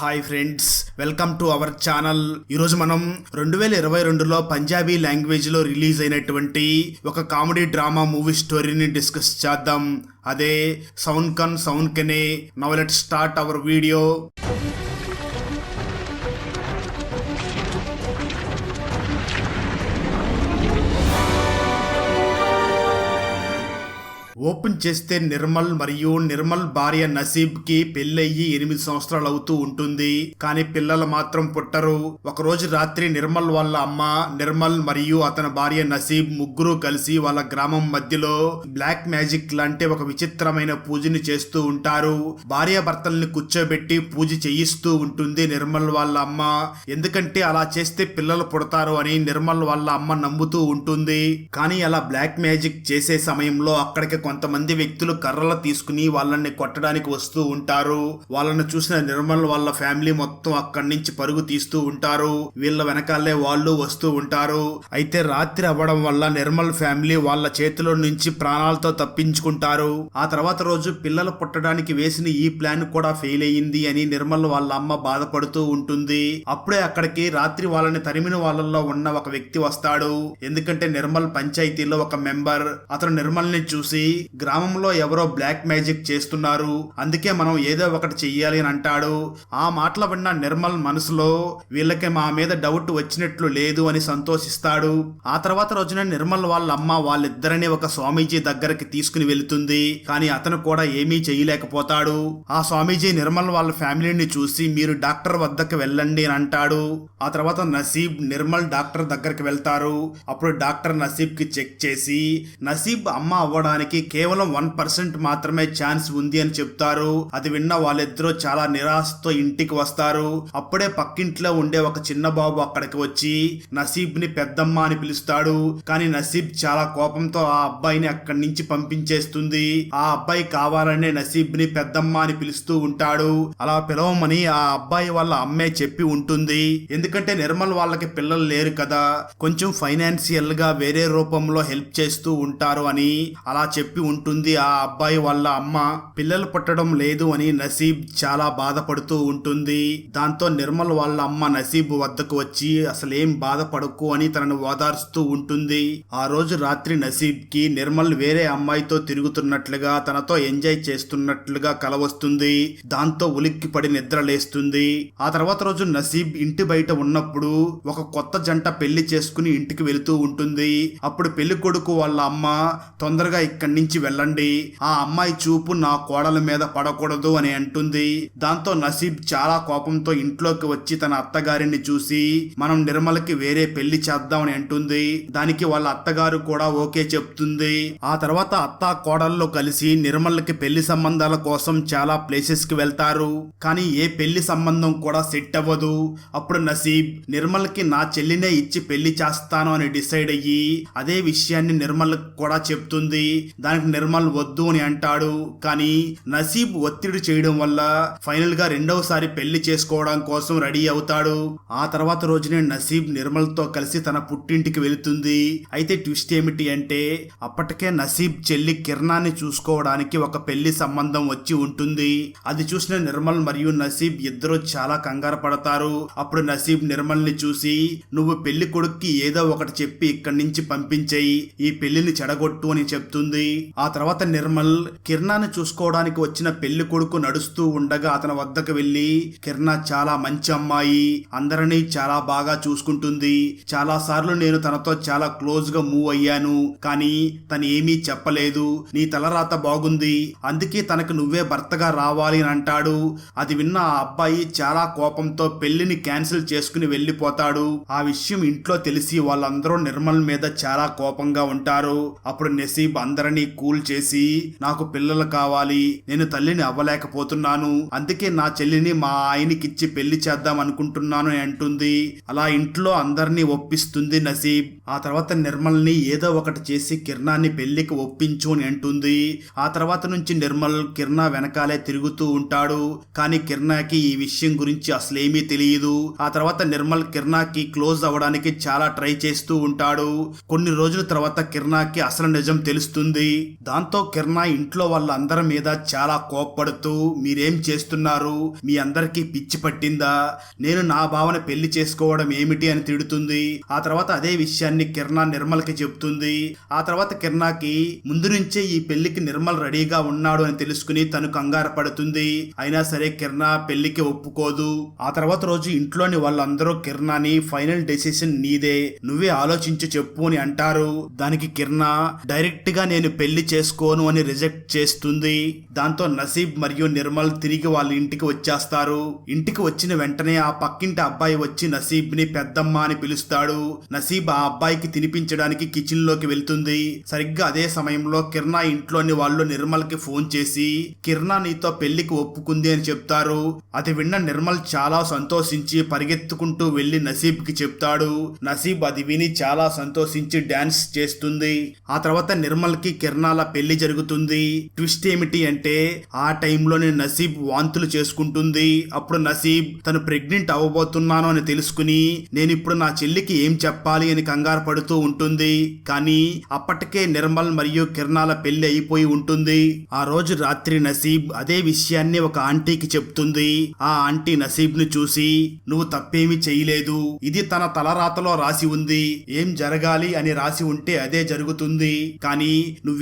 Hi friends welcome to our channel. ఈరోజు మనం రెండు వేల ఇరవై రెండులో పంజాబీ లాంగ్వేజ్లో రిలీజ్ అయినటువంటి ఒక కామెడీ డ్రామా మూవీ స్టోరీని డిస్కస్ చేద్దాం. అదే Saunkan Saunkne. Now let start our video. Open చేస్తే నిర్మల్ మరియు నిర్మల్ భార్య నసీబ్కి పెళ్ళయ్యి ఎనిమిది సంవత్సరాలు అవుతూ ఉంటుంది. కానీ పిల్లలు మాత్రం పుట్టరు. ఒక రోజు రాత్రి నిర్మల్ వాళ్ళ అమ్మ నిర్మల్ మరియు అతని భార్య నసీబ్ ముగ్గురు కలిసి వాళ్ళ గ్రామం మధ్యలో బ్లాక్ మ్యాజిక్ లాంటి ఒక విచిత్రమైన పూజని చేస్తూ ఉంటారు. భార్య భర్తల్ని కూర్చోబెట్టి పూజ చేయిస్తూ ఉంటుంది నిర్మల్ వాళ్ళ అమ్మ. ఎందుకంటే అలా చేస్తే పిల్లలు పుడతారు అని నిర్మల్ వాళ్ళ అమ్మ నమ్ముతూ ఉంటుంది. కానీ అలా బ్లాక్ మ్యాజిక్ చేసే సమయంలో అక్కడికి కొంతమంది వ్యక్తులు కర్రలు తీసుకుని వాళ్ళని కొట్టడానికి వస్తూ ఉంటారు. వాళ్ళని చూసిన నిర్మల్ వాళ్ళ ఫ్యామిలీ మొత్తం అక్కడి నుంచి పరుగు తీస్తూ ఉంటారు. వీళ్ళ వెనకాలే వాళ్ళు వస్తూ ఉంటారు. అయితే రాత్రి అవ్వడం వల్ల నిర్మల్ ఫ్యామిలీ వాళ్ళ చేతిలో నుంచి ప్రాణాలతో తప్పించుకుంటారు. ఆ తర్వాత రోజు పిల్లలు పుట్టడానికి వేసిన ఈ ప్లాన్ కూడా ఫెయిల్ అయ్యింది అని నిర్మల్ వాళ్ళ అమ్మ బాధపడుతూ ఉంటుంది. అప్పుడే అక్కడికి రాత్రి వాళ్ళని తరిమిన వాళ్ళల్లో ఉన్న ఒక వ్యక్తి వస్తాడు. ఎందుకంటే నిర్మల్ పంచాయతీలో ఒక మెంబర్. అతను నిర్మల్ని చూసి గ్రామంలో ఎవరో బ్లాక్ మ్యాజిక్ చేస్తున్నారు. అందుకే మనం ఏదో ఒకటి చెయ్యాలి అని అంటాడు. ఆ మాటలు విన్న నిర్మల్ మనసులో వీళ్ళకి మా మీద డౌట్ వచ్చినట్లు లేదు అని సంతోషిస్తాడు. ఆ తర్వాత రోజున నిర్మల్ వాళ్ళ అమ్మ వాళ్ళిద్దరిని ఒక స్వామీజీ దగ్గరికి తీసుకుని వెళుతుంది. కానీ అతను కూడా ఏమీ చేయలేకపోతాడు ఆ స్వామీజీ నిర్మల్ వాళ్ళ ఫ్యామిలీని చూసి మీరు డాక్టర్ వద్దకు వెళ్ళండి అని అంటాడు. ఆ తర్వాత నసీబ్ నిర్మల్ డాక్టర్ దగ్గరికి వెళ్తారు. అప్పుడు డాక్టర్ నసీబ్కి చెక్ చేసి నసీబ్ అమ్మ అవ్వడానికి కేవలం వన్ పర్సెంట్ మాత్రమే ఛాన్స్ ఉంది అని చెప్తారు. అది విన్న వాళ్ళిద్దరూ చాలా నిరాశతో ఇంటికి వస్తారు. అప్పుడే పక్కింట్లో ఉండే ఒక చిన్న బాబు అక్కడికి వచ్చి నసీబ్ని పెద్దమ్మ అని పిలుస్తాడు. కానీ నసీబ్ చాలా కోపంతో ఆ అబ్బాయిని అక్కడి నుంచి పంపించేస్తుంది. ఆ అబ్బాయి కావాలనే నసీబ్ని పెద్దమ్మ అని పిలుస్తూ ఉంటాడు. అలా పిలవమని ఆ అబ్బాయి వాళ్ళ అమ్మే చెప్పి ఉంటుంది. ఎందుకంటే నిర్మల్ వాళ్ళకి పిల్లలు లేరు కదా. కొంచెం ఫైనాన్షియల్గా వేరే రూపంలో హెల్ప్ చేస్తూ ఉంటారు అని అలా చెప్పి ఉంటుంది. ఆ అబ్బాయి వాళ్ళ అమ్మ పిల్లలు పుట్టడం లేదు అని నసీబ్ చాలా బాధపడుతూ ఉంటుంది. దాంతో నిర్మల్ వాళ్ళ అమ్మ నసీబ్ వద్దకు వచ్చి అసలేం బాధపడకు అని తనను ఓదార్స్తూ ఉంటుంది. ఆ రోజు రాత్రి నసీబ్కి నిర్మల్ వేరే అమ్మాయితో తిరుగుతున్నట్లుగా తనతో ఎంజాయ్ చేస్తున్నట్లుగా కలవస్తుంది దాంతో ఉలిక్కి పడి నిద్ర లేస్తుంది. ఆ తర్వాత రోజు నసీబ్ ఇంటి బయట ఉన్నప్పుడు ఒక కొత్త జంట పెళ్ళి చేసుకుని ఇంటికి వెళుతూ ఉంటుంది. అప్పుడు పెళ్ళి కొడుకు వాళ్ళ అమ్మ తొందరగా ఇక్కడి నుంచి వెళ్ళండి. ఆ అమ్మాయి చూపు నా కోడల మీద పడకూడదు అని అంటుంది. దాంతో నసీబ్ చాలా కోపంతో ఇంట్లోకి వచ్చి తన అత్తగారిని చూసి మనం నిర్మలకి వేరే పెళ్ళి చేద్దామని అంటుంది. దానికి వాళ్ళ అత్తగారు కూడా ఓకే చెప్తుంది. ఆ తర్వాత అత్త కోడల్లో కలిసి నిర్మల్కి పెళ్ళి సంబంధాల కోసం చాలా ప్లేసెస్కి వెళ్తారు. కానీ ఏ పెళ్ళి సంబంధం కూడా సెట్ అవ్వదు. అప్పుడు నసీబ్ నిర్మల్కి నా చెల్లినే ఇచ్చి పెళ్ళి చేస్తాను అని డిసైడ్ అయ్యి అదే విషయాన్ని నిర్మల్ కూడా చెప్తుంది. మనకు నిర్మల్ వద్దు అని అంటాడు. కానీ నసీబ్ ఒత్తిడి చేయడం వల్ల ఫైనల్గా రెండవసారి పెళ్ళి చేసుకోవడం కోసం రెడీ అవుతాడు. ఆ తర్వాత రోజునే నసీబ్ నిర్మల్తో కలిసి తన పుట్టింటికి వెళుతుంది. అయితే ట్విస్ట్ ఏమిటి అంటే అప్పటికే నసీబ్ చెల్లి కిరణాన్ని చూసుకోవడానికి ఒక పెళ్ళి సంబంధం వచ్చి ఉంటుంది. అది చూసిన నిర్మల్ మరియు నసీబ్ ఇద్దరు చాలా కంగారు పడతారు. అప్పుడు నసీబ్ నిర్మల్ని చూసి నువ్వు పెళ్ళి కొడుక్కి ఏదో ఒకటి చెప్పి ఇక్కడి నుంచి పంపించేయి. ఈ పెళ్ళిని చెడగొట్టు అని చెప్తుంది. ఆ తర్వాత నిర్మల్ కిరణాన్ని చూసుకోవడానికి వచ్చిన పెళ్ళి కొడుకు నడుస్తూ ఉండగా అతని వద్దకు వెళ్ళి కిరణా చాలా మంచి అమ్మాయి అందరినీ చాలా బాగా చూసుకుంటుంది. చాలా సార్లు నేను తనతో చాలా క్లోజ్గా మూవ్ అయ్యాను కానీ తను ఏమీ చెప్పలేదు. నీ తలరాత బాగుంది అందుకే తనకు నువ్వే భర్తగా రావాలి అని అంటాడు. అది విన్న ఆ అబ్బాయి చాలా కోపంతో పెళ్ళిని క్యాన్సిల్ చేసుకుని వెళ్ళిపోతాడు. ఆ విషయం ఇంట్లో తెలిసి వాళ్ళందరూ నిర్మల్ మీద చాలా కోపంగా ఉంటారు. అప్పుడు నసీబ్ అందరినీ కూల్ చేసి నాకు పిల్లలు కావాలి నేను తల్లిని అవ్వలేకపోతున్నాను అందుకే నా చెల్లిని మా ఆయనకిచ్చి పెళ్ళి చేద్దాం అనుకుంటున్నాను అని అంటుంది. అలా ఇంట్లో అందరినీ ఒప్పిస్తుంది నసీబ్. ఆ తర్వాత నిర్మల్ని ఏదో ఒకటి చేసి కిరణాన్ని పెళ్ళికి ఒప్పించు అని అంటుంది. ఆ తర్వాత నుంచి నిర్మల్ కిరణా వెనకాలే తిరుగుతూ ఉంటాడు. కానీ కిరణకి ఈ విషయం గురించి అసలేమీ తెలియదు. ఆ తర్వాత నిర్మల్ కిరణకి క్లోజ్ అవ్వడానికి చాలా ట్రై చేస్తూ ఉంటాడు. కొన్ని రోజుల తర్వాత కిరణాకి అసలు నిజం తెలుస్తుంది. దాంతో కిరణా ఇంట్లో వాళ్ళందరి మీద చాలా కోప్పడుతూ మీరేం చేస్తున్నారు? మీ అందరికీ పిచ్చి పట్టిందా? నేను నా భావన పెళ్ళి చేసుకోవడం ఏమిటి? అని తిడుతుంది. ఆ తర్వాత అదే విషయాన్ని కిరణా నిర్మల్కి చెబుతుంది. ఆ తర్వాత కిరణాకి ముందు నుంచే ఈ పెళ్ళికి నిర్మల్ రెడీగా ఉన్నాడు అని తెలుసుకుని తను కంగారు పడుతుంది. అయినా సరే కిరణా పెళ్ళికి ఒప్పుకోదు. ఆ తర్వాత రోజు ఇంట్లోని వాళ్ళందరూ కిరణాని ఫైనల్ డెసిషన్ నీదే నువ్వే ఆలోచించి చెప్పు అని అంటారు. దానికి కిరణ డైరెక్ట్గా నేను పెళ్ళి పెళ్ళి చేసుకోను అని రిజెక్ట్ చేస్తుంది. దాంతో నసీబ్ మరియు నిర్మల్ తిరిగి వాళ్ళ ఇంటికి వచ్చేస్తారు. ఇంటికి వచ్చిన వెంటనే ఆ పక్కింటి అబ్బాయి వచ్చి నసీబ్ని పెద్దమ్మ అని పిలుస్తాడు. నసీబ్ ఆ అబ్బాయికి తినిపించడానికి కిచెన్లోకి వెళ్తుంది. సరిగ్గా అదే సమయంలో కిరణా ఇంట్లోని వాళ్ళు నిర్మల్కి ఫోన్ చేసి కిరణా నీతో పెళ్ళికి ఒప్పుకుంది అని చెప్తారు. అది విన్న నిర్మల్ చాలా సంతోషించి పరిగెత్తుకుంటూ వెళ్ళి నసీబ్కి చెప్తాడు. నసీబ్ అది విని చాలా సంతోషించి డాన్స్ చేస్తుంది. ఆ తర్వాత నిర్మల్కి కిరణాల పెళ్ళి జరుగుతుంది. ట్విస్ట్ ఏమిటి అంటే ఆ టైంలోనే నసీబ్ వాంతులు చేసుకుంటుంది. అప్పుడు నసీబ్ తను ప్రెగ్నెంట్ అవ్వబోతున్నాను అని తెలుసుకుని నేను ఇప్పుడు నా చెల్లికి ఏం చెప్పాలి అని కంగారు పడుతూ ఉంటుంది. కానీ అప్పటికే నిర్మల్ మరియు కిరణాల పెళ్ళి అయిపోయి ఉంటుంది. ఆ రోజు రాత్రి నసీబ్ అదే విషయాన్ని ఒక ఆంటీకి చెప్తుంది. ఆ ఆంటీ నసీబ్ను చూసి నువ్వు తప్పేమీ చేయలేదు. ఇది తన తలరాతలో రాసి ఉంది. ఏం జరగాలి అని రాసి ఉంటే అదే జరుగుతుంది. కానీ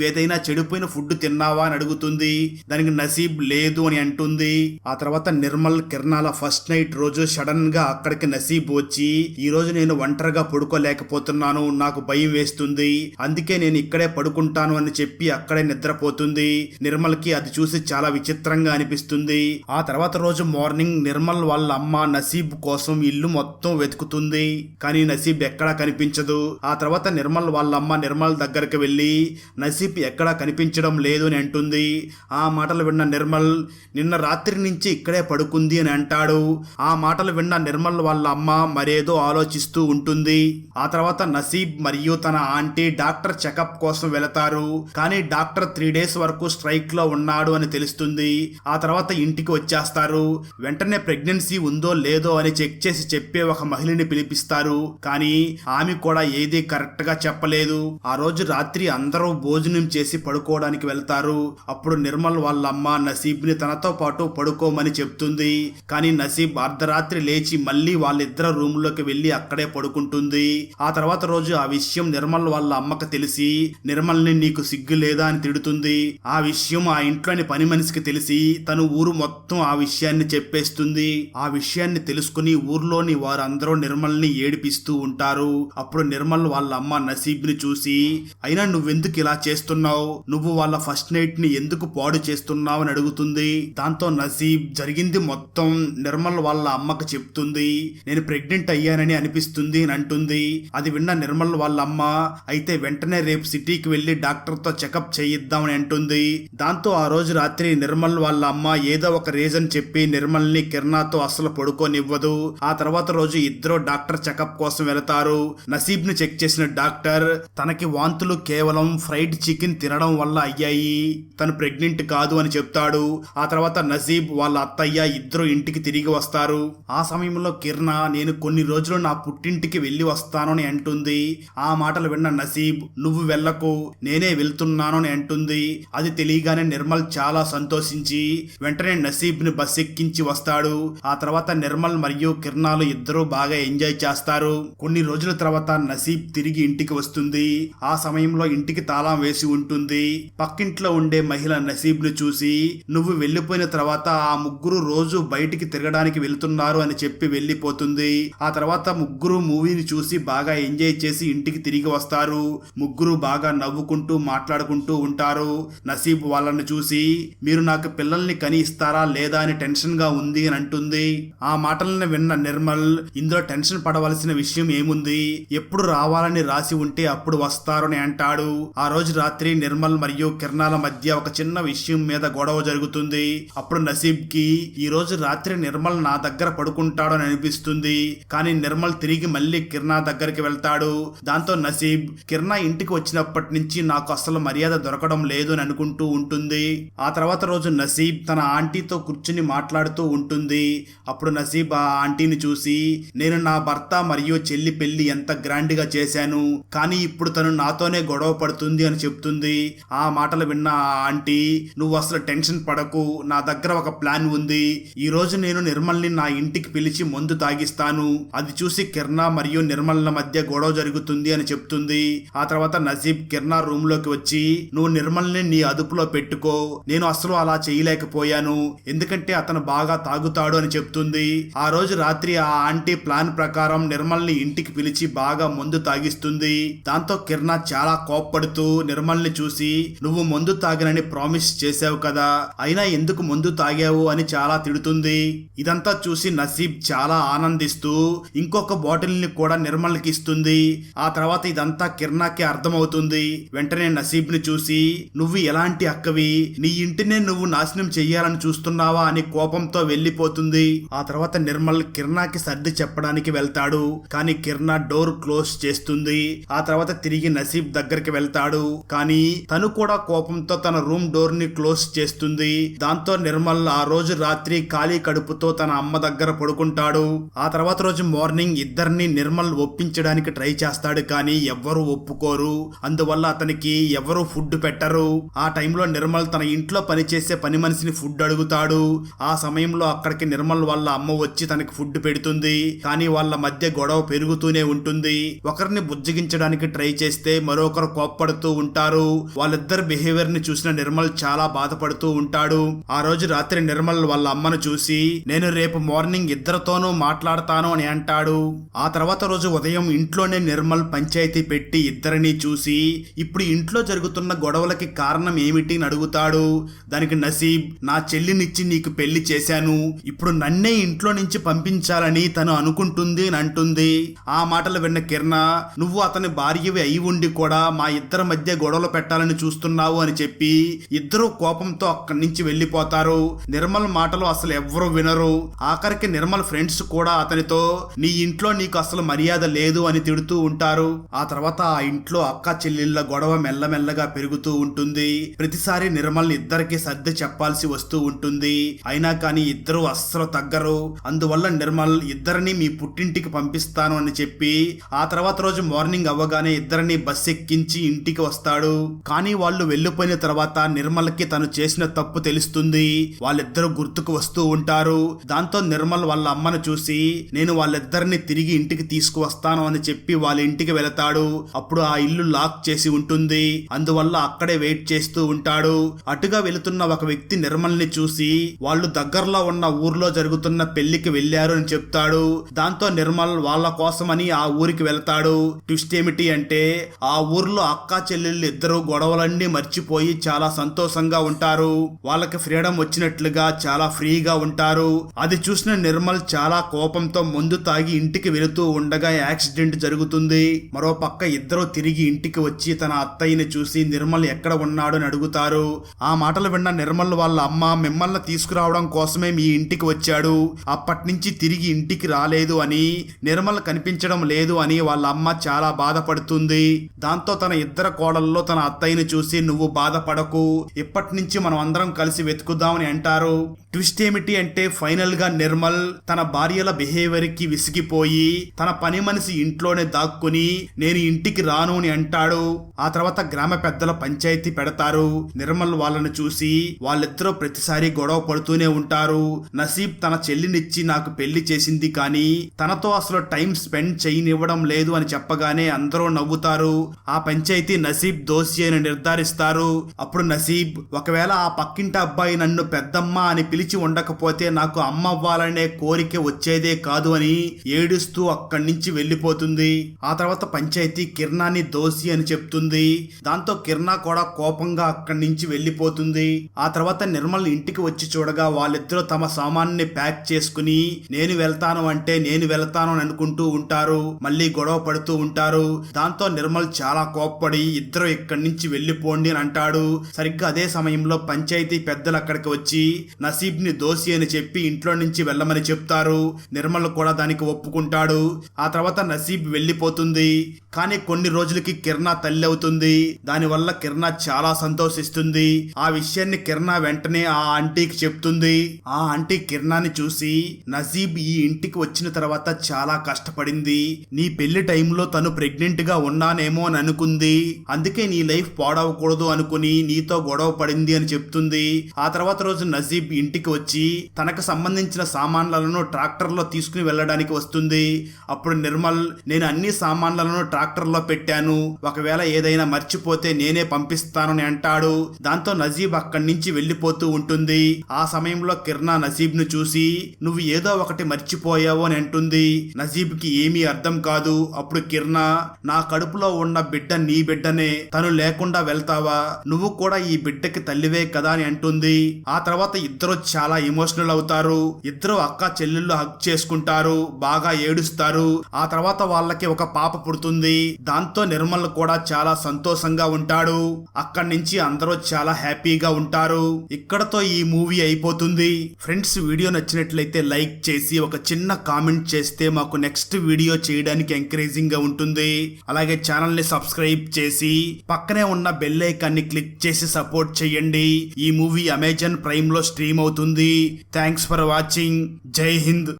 నువ్వేదైనా చెడిపోయిన ఫుడ్ తిన్నావా అని అడుగుతుంది. దానికి నసీబ్ లేదు అని అంటుంది. ఆ తర్వాత నిర్మల్ కిరణాల ఫస్ట్ నైట్ రోజు సడన్గా అక్కడికి నసీబ్ వచ్చి ఈ రోజు నేను ఒంటరిగా పడుకోలేకపోతున్నాను నాకు భయం వేస్తుంది. అందుకే నేను ఇక్కడే పడుకుంటాను అని చెప్పి అక్కడే నిద్రపోతుంది. నిర్మల్కి అది చూసి చాలా విచిత్రంగా అనిపిస్తుంది. ఆ తర్వాత రోజు మార్నింగ్ నిర్మల్ వాళ్ళ అమ్మ నసీబ్ కోసం ఇల్లు మొత్తం వెతుకుతుంది. కానీ నసీబ్ ఎక్కడా కనిపించదు. ఆ తర్వాత నిర్మల్ వాళ్ళ అమ్మ నిర్మల్ దగ్గరికి వెళ్ళి నసీబ్ ఎక్కడా కనిపించడం లేదు అని అంటుంది. ఆ మాటలు విన్న నిర్మల్ నిన్న రాత్రి నుంచి ఇక్కడే పడుకుంది అని అంటాడు. ఆ మాటలు విన్న నిర్మల్ వాళ్ళ అమ్మ మరేదో ఆలోచిస్తూ ఉంటుంది. ఆ తర్వాత నసీబ్ మరియు తన ఆంటీ డాక్టర్ చెకప్ కోసం వెళతారు. కానీ డాక్టర్ త్రీ డేస్ వరకు స్ట్రైక్లో ఉన్నాడు అని తెలుస్తుంది. ఆ తర్వాత ఇంటికి వచ్చేస్తారు. వెంటనే ప్రెగ్నెన్సీ ఉందో లేదో అని చెక్ చేసి చెప్పే ఒక మహిళని పిలిపిస్తారు. కానీ ఆమె కూడా ఏది కరెక్ట్గా చెప్పలేదు. ఆ రోజు రాత్రి అందరూ భోజనం చేసి పడుకోవడానికి వెళ్తారు. అప్పుడు నిర్మల్ వాళ్ళ అమ్మ నసీబ్ని తనతో పాటు పడుకోమని చెప్తుంది. కానీ నసీబ్ అర్ధరాత్రి లేచి మళ్ళీ వాళ్ళిద్దరు రూమ్లోకి వెళ్ళి అక్కడే పడుకుంటుంది. ఆ తర్వాత రోజు ఆ విషయం నిర్మల్ వాళ్ళ అమ్మకు తెలిసి నిర్మల్ని నీకు సిగ్గు లేదా? అని తిడుతుంది. ఆ విషయం ఆ ఇంట్లోని పని మనిషికి తెలిసి తను ఊరు మొత్తం ఆ విషయాన్ని చెప్పేస్తుంది. ఆ విషయాన్ని తెలుసుకుని ఊర్లోని వారందరూ నిర్మల్ని ఏడిపిస్తూ ఉంటారు. అప్పుడు నిర్మల్ వాళ్ళ అమ్మ నసీబ్ని చూసి అయినా నువ్వెందుకు ఇలా చేస్తున్నావు? నువ్వు వాళ్ళ ఫస్ట్ నైట్ని ఎందుకు పాడు చేస్తున్నావు అని అడుగుతుంది. దాంతో నసీబ్ జరిగింది మొత్తం నిర్మల్ వాళ్ళ అమ్మకు చెప్తుంది. నేను ప్రెగ్నెంట్ అయ్యానని అనిపిస్తుంది అని అంటుంది. అది విన్న నిర్మల్ వాళ్ళ అమ్మ అయితే వెంటనే రేపు సిటీకి వెళ్ళి డాక్టర్తో చెకప్ చేయిద్దామని అంటుంది. దాంతో ఆ రోజు రాత్రి నిర్మల్ వాళ్ళ అమ్మ ఏదో ఒక రీజన్ చెప్పి నిర్మల్ని కిరణాతో అసలు పడుకోనివ్వదు. ఆ తర్వాత రోజు ఇద్దరు డాక్టర్ చెకప్ కోసం వెళతారు. నసీబ్ని చెక్ చేసిన డాక్టర్ తనకి వాంతులు కేవలం ఫ్రైడ్ చికెన్ తినడం వల్ల అయ్యాయి. తను ప్రెగ్నెంట్ కాదు అని చెప్తాడు. ఆ తర్వాత నసీబ్ వాళ్ళ అత్తయ్య ఇద్దరు ఇంటికి తిరిగి వస్తారు. ఆ సమయంలో కిరణ నేను కొన్ని రోజులు నా పుట్టింటికి వెళ్ళి వస్తానని అంటుంది. ఆ మాటలు విన్న నసీబ్ నువ్వు వెళ్ళకు నేనే వెళ్తున్నాను అని అంటుంది. అది తెలియగానే నిర్మల్ చాలా సంతోషించి వెంటనే నసీబ్ని బస్ ఎక్కించి వస్తాడు. ఆ తర్వాత నిర్మల్ మరియు కిరణాలు ఇద్దరూ బాగా ఎంజాయ్ చేస్తారు. కొన్ని రోజుల తర్వాత నసీబ్ తిరిగి ఇంటికి వస్తుంది. ఆ సమయంలో ఇంటికి తాళం వేసి ఉంటుంది. పక్కింట్లో ఉండే మహిళ నసీబ్ను చూసి నువ్వు వెళ్ళిపోయిన తర్వాత ఆ ముగ్గురు రోజు బయటికి తిరగడానికి వెళ్తున్నారు అని చెప్పి వెళ్ళిపోతుంది. ఆ తర్వాత ముగ్గురు మూవీని చూసి బాగా ఎంజాయ్ చేసి ఇంటికి తిరిగి వస్తారు. ముగ్గురు బాగా నవ్వుకుంటూ మాట్లాడుకుంటూ ఉంటారు. నసీబ్ వాళ్ళని చూసి మీరు నాకు పిల్లల్ని కని ఇస్తారా లేదా అని టెన్షన్గా ఉంది అని అంటుంది. ఆ మాటలను విన్న నిర్మల్ ఇందులో టెన్షన్ పడవలసిన విషయం ఏముంది? ఎప్పుడు రావాలని రాసి ఉంటే అప్పుడు వస్తారు అని అంటాడు. ఆ రోజు రాత్రి రాత్రి నిర్మల్ మరియు కిరణాల మధ్య ఒక చిన్న విషయం మీద గొడవ జరుగుతుంది. అప్పుడు నసీబ్కి ఈ రోజు రాత్రి నిర్మల్ నా దగ్గర పడుకుంటాడు అని అనిపిస్తుంది. కానీ నిర్మల్ తిరిగి మళ్ళీ కిరణా దగ్గరికి వెళ్తాడు. దాంతో నసీబ్ కిరణా ఇంటికి వచ్చినప్పటి నుంచి నాకు అసలు మర్యాద దొరకడం లేదు అని అనుకుంటూ ఉంటుంది. ఆ తర్వాత రోజు నసీబ్ తన ఆంటీతో కూర్చుని మాట్లాడుతూ ఉంటుంది. అప్పుడు నసీబ్ ఆ ఆంటీని చూసి నేను నా భర్త మరియు చెల్లి పెళ్ళి ఎంత గ్రాండ్గా చేశాను. కానీ ఇప్పుడు తను నాతోనే గొడవ పడుతుంది అని చెప్తూ చెప్తుంది ఆ మాటలు విన్న ఆ ఆంటీ నువ్వు అసలు టెన్షన్ పడకు నా దగ్గర ఒక ప్లాన్ ఉంది. ఈ రోజు నేను నిర్మల్ని నా ఇంటికి పిలిచి మందు తాగిస్తాను. అది చూసి కిర్ణ మరియు నిర్మల్ల మధ్య గొడవ జరుగుతుంది అని చెప్తుంది. ఆ తర్వాత నజీబ్ కిర్ణ రూమ్లోకి వచ్చి నువ్వు నిర్మల్ని నీ అదుపులో పెట్టుకో. నేను అసలు అలా చేయలేకపోయాను. ఎందుకంటే అతను బాగా తాగుతాడు అని చెప్తుంది. ఆ రోజు రాత్రి ఆ ఆంటీ ప్లాన్ ప్రకారం నిర్మల్ని ఇంటికి పిలిచి బాగా మందు తాగిస్తుంది. దాంతో కిర్ణ చాలా కోప్పడుతూ నిర్మల్ని చూసి నువ్వు మందు తాగినని ప్రామిస్ చేసావు కదా అయినా ఎందుకు మందు తాగావు అని చాలా తిడుతుంది. ఇదంతా చూసి నసీబ్ చాలా ఆనందిస్తూ ఇంకొక బాటిల్ని కూడా నిర్మల్కి ఇస్తుంది. ఆ తర్వాత ఇదంతా కిర్ణాకి అర్థమవుతుంది. వెంటనే నసీబ్ని చూసి నువ్వు ఎలాంటి అక్కవి? నీ ఇంటినే నువ్వు నాశనం చెయ్యాలని చూస్తున్నావా? అని కోపంతో వెళ్ళిపోతుంది. ఆ తర్వాత నిర్మల్ కిర్ణాకి సర్ది చెప్పడానికి వెళ్తాడు. కానీ కిర్ణ డోర్ క్లోజ్ చేస్తుంది. ఆ తర్వాత తిరిగి నసీబ్ దగ్గరికి వెళ్తాడు. కానీ తను కూడా కోపంతో తన రూమ్ డోర్ని క్లోజ్ చేస్తుంది. దాంతో నిర్మల్ ఆ రోజు రాత్రి ఖాళీ కడుపుతో తన అమ్మ దగ్గర పడుకుంటాడు. ఆ తర్వాత రోజు మార్నింగ్ ఇద్దరిని నిర్మల్ ఒప్పించడానికి ట్రై చేస్తాడు కానీ ఎవ్వరూ ఒప్పుకోరు. అందువల్ల అతనికి ఎవరు ఫుడ్ పెట్టరు. ఆ టైంలో నిర్మల్ తన ఇంట్లో పనిచేసే పని మనిషిని ఫుడ్ అడుగుతాడు. ఆ సమయంలో అక్కడికి నిర్మల్ వాళ్ళ అమ్మ వచ్చి తనకి ఫుడ్ పెడుతుంది. కానీ వాళ్ళ మధ్య గొడవ పెరుగుతూనే ఉంటుంది. ఒకరిని బుజ్జగించడానికి ట్రై చేస్తే మరొకరు కోప్పడుతూ ఉంటారు. వాళ్ళిద్దరు బిహేవియర్ని చూసిన నిర్మల్ చాలా బాధపడుతూ ఉంటాడు. ఆ రోజు రాత్రి నిర్మల్ వాళ్ళ అమ్మను చూసి నేను రేపు మార్నింగ్ ఇద్దరితోనూ మాట్లాడతాను అని అంటాడు. ఆ తర్వాత రోజు ఉదయం ఇంట్లోనే నిర్మల్ పంచాయతీ పెట్టి ఇద్దరిని చూసి ఇప్పుడు ఇంట్లో జరుగుతున్న గొడవలకి కారణం ఏమిటి అని అడుగుతాడు. దానికి నసీబ్ నా చెల్లినిచ్చి నీకు పెళ్ళి చేశాను. ఇప్పుడు నన్నే ఇంట్లో నుంచి పంపించాలని తను అనుకుంటుంది అని అంటుంది. ఆ మాటలు విన్న కిరణ నువ్వు అతని భార్యవి అయి ఉండి కూడా మా ఇద్దరి మధ్య గొడవలు పెట్టాలని చూస్తున్నావు అని చెప్పి ఇద్దరు కోపంతో అక్కడి నుంచి వెళ్ళిపోతారు. నిర్మల్ మాటలు అసలు ఎవ్వరూ వినరు. ఆఖరికి నిర్మల్ ఫ్రెండ్స్ కూడా అతనితో నీ ఇంట్లో నీకు అసలు మర్యాద లేదు అని తిడుతూ ఉంటారు. ఆ తర్వాత ఆ ఇంట్లో అక్క చెల్లెళ్ళ గొడవ మెల్లమెల్లగా పెరుగుతూ ఉంటుంది. ప్రతిసారి నిర్మల్ ఇద్దరికి సర్ది చెప్పాల్సి వస్తూ ఉంటుంది. అయినా కానీ ఇద్దరు అస్సలు తగ్గరు. అందువల్ల నిర్మల్ ఇద్దరిని మీ పుట్టింటికి పంపిస్తాను అని చెప్పి ఆ తర్వాత రోజు మార్నింగ్ అవ్వగానే ఇద్దరిని బస్ ఎక్కించి ఇంటికి వస్తాడు. కానీ వాళ్ళు వెళ్ళిపోయిన తర్వాత నిర్మల్కి తను చేసిన తప్పు తెలుస్తుంది. వాళ్ళిద్దరూ గుర్తుకు వస్తూ ఉంటారు. దాంతో నిర్మల్ వాళ్ళ అమ్మను చూసి నేను వాళ్ళిద్దరిని తిరిగి ఇంటికి తీసుకువస్తాను అని చెప్పి వాళ్ళ ఇంటికి వెళతాడు. అప్పుడు ఆ ఇల్లు లాక్ చేసి ఉంటుంది. అందువల్ల అక్కడే వెయిట్ చేస్తూ ఉంటాడు. అటుగా వెళుతున్న ఒక వ్యక్తి నిర్మల్ని చూసి వాళ్ళు దగ్గరలో ఉన్న ఊర్లో జరుగుతున్న పెళ్ళికి వెళ్ళారు అని చెప్తాడు. దాంతో నిర్మల్ వాళ్ళ కోసమని ఆ ఊరికి వెళ్తాడు. ట్విస్ట్ ఏమిటి అంటే ఆ ఊర్లో అక్క చెల్లెళ్ళు ఇద్దరు గొడవలన్నీ మర్చిపోయి చాలా సంతోషంగా ఉంటారు. వాళ్ళకి ఫ్రీడమ్ వచ్చినట్లుగా చాలా ఫ్రీగా ఉంటారు. అది చూసిన నిర్మల్ చాలా కోపంతో ముందు తాగి ఇంటికి వెళుతూ ఉండగా యాక్సిడెంట్ జరుగుతుంది. మరో పక్క ఇద్దరు తిరిగి ఇంటికి వచ్చి తన అత్తయ్యని చూసి నిర్మల్ ఎక్కడ ఉన్నాడు అని అడుగుతారు. ఆ మాటలు విన్న నిర్మల్ వాళ్ళ అమ్మ మిమ్మల్ని తీసుకురావడం కోసమే మీ ఇంటికి వచ్చాడు. అప్పటి నుంచి తిరిగి ఇంటికి రాలేదు అని నిర్మల్ కనిపించడం లేదు అని వాళ్ళ అమ్మ చాలా బాధపడుతుంది. దాంతో తన ఇద్దరు కోడల్లో తన అత్తయ్యని చూసి నువ్వు బాధపడకు. ఇప్పటి నుంచి మనం అందరం కలిసి వెతుకుదామని అంటారు. ట్విస్ట్ ఏమిటి అంటే ఫైనల్గా నిర్మల్ తన భార్యల బిహేవియర్కి విసిగిపోయి తన పని మనిషి ఇంట్లోనే దాక్కుని నేను ఇంటికి రాను అని అంటాడు. ఆ తర్వాత గ్రామ పెద్దల పంచాయతీ పెడతారు. నిర్మల్ వాళ్ళని చూసి వాళ్ళిద్దరూ ప్రతిసారి గొడవ పడుతూనే ఉంటారు. నసీబ్ తన చెల్లినిచ్చి నాకు పెళ్ళి చేసింది కానీ తనతో అసలు టైం స్పెండ్ చేయనివ్వడం లేదు అని చెప్పగానే అందరూ నవ్వుతారు. ఆ పంచాయతీ నసీబ్ దో అని నిర్ధారిస్తారు. అప్పుడు నసీబ్ ఒకవేళ ఆ పక్కింటి అబ్బాయి నన్ను పెద్దమ్మ అని పిలిచి ఉండకపోతే నాకు అమ్మ అవ్వాలనే కోరిక వచ్చేదే కాదు అని ఏడుస్తూ అక్కడి నుంచి వెళ్ళిపోతుంది. ఆ తర్వాత పంచాయతీ కిరణాన్ని దోషి అని చెప్తుంది. దాంతో కిరణా కూడా కోపంగా అక్కడి నుంచి వెళ్ళిపోతుంది. ఆ తర్వాత నిర్మల్ ఇంటికి వచ్చి చూడగా వాళ్ళిద్దరూ తమ సామాన్ని ప్యాక్ చేసుకుని నేను వెళ్తాను అంటే నేను వెళ్తాను అని అనుకుంటూ ఉంటారు. మళ్ళీ గొడవ పడుతూ ఉంటారు. దాంతో నిర్మల్ చాలా కోప్పడి ఇద్దరు ఇక్కడి నుంచి వెళ్ళిపోండి అని అంటాడు. సరిగ్గా అదే సమయంలో పంచాయతీ పెద్దలు అక్కడికి వచ్చి నసీబ్ని దోషి అని చెప్పి ఇంట్లో నుంచి వెళ్ళమని చెప్తారు. నిర్మల్ కూడా దానికి ఒప్పుకుంటాడు. ఆ తర్వాత నసీబ్ వెళ్ళిపోతుంది. కానీ కొన్ని రోజులకి కిరణా తల్లి అవుతుంది. దానివల్ల కిరణా చాలా సంతోషిస్తుంది. ఆ విషయాన్ని కిరణా వెంటనే ఆ ఆంటీకి చెప్తుంది. ఆ ఆంటీ కిరణాని చూసి నజీబ్ ఈ ఇంటికి వచ్చిన తర్వాత చాలా కష్టపడింది. నీ పెళ్ళి టైంలో తను ప్రెగ్నెంట్గా ఉన్నానేమో అని అనుకుంది. అందుకే నీ లైఫ్ పాడవకూడదు అనుకుని నీతో గొడవ పడింది అని చెప్తుంది. ఆ తర్వాత రోజు నజీబ్ ఇంటికి వచ్చి తనకు సంబంధించిన సామాన్లను ట్రాక్టర్లో తీసుకుని వెళ్ళడానికి వస్తుంది. అప్పుడు నిర్మల్ నేను అన్ని సామాన్లను ట్రాక్టర్ ట్రాక్టర్లో పెట్టాను. ఒకవేళ ఏదైనా మర్చిపోతే నేనే పంపిస్తానని అంటాడు. దాంతో నజీబ్ అక్కడి నుంచి వెళ్ళిపోతూ ఉంటుంది. ఆ సమయంలో కిర్నా నజీబ్ను చూసి నువ్వు ఏదో ఒకటి మర్చిపోయావు అని అంటుంది. నజీబ్కి ఏమీ అర్థం కాదు. అప్పుడు కిర్నా నా కడుపులో ఉన్న బిడ్డ నీ బిడ్డనే. తను లేకుండా వెళ్తావా? నువ్వు కూడా ఈ బిడ్డకి తల్లివే కదా అని అంటుంది. ఆ తర్వాత ఇద్దరు చాలా ఎమోషనల్ అవుతారు. ఇద్దరు అక్క చెల్లెళ్ళు హక్ చేసుకుంటారు. బాగా ఏడుస్తారు. ఆ తర్వాత వాళ్ళకి ఒక పాప పుడుతుంది. దాంతో నిర్మల్ కూడా చాలా సంతోషంగా ఉంటాడు. అక్కడి నుంచి అందరూ చాలా హ్యాపీగా ఉంటారు. ఇక్కడతో ఈ మూవీ అయిపోతుంది. ఫ్రెండ్స్ వీడియో నచ్చినట్లయితే లైక్ చేసి ఒక చిన్న కామెంట్ చేస్తే మాకు నెక్స్ట్ వీడియో చేయడానికి ఎంకరేజింగ్గా ఉంటుంది. అలాగే ఛానల్ని సబ్స్క్రైబ్ చేసి పక్కనే ఉన్న బెల్ ఐకాన్ని క్లిక్ చేసి సపోర్ట్ చేయండి. ఈ మూవీ అమెజాన్ ప్రైమ్లో స్ట్రీమ్ అవుతుంది. Thanks for watching. Jai Hind.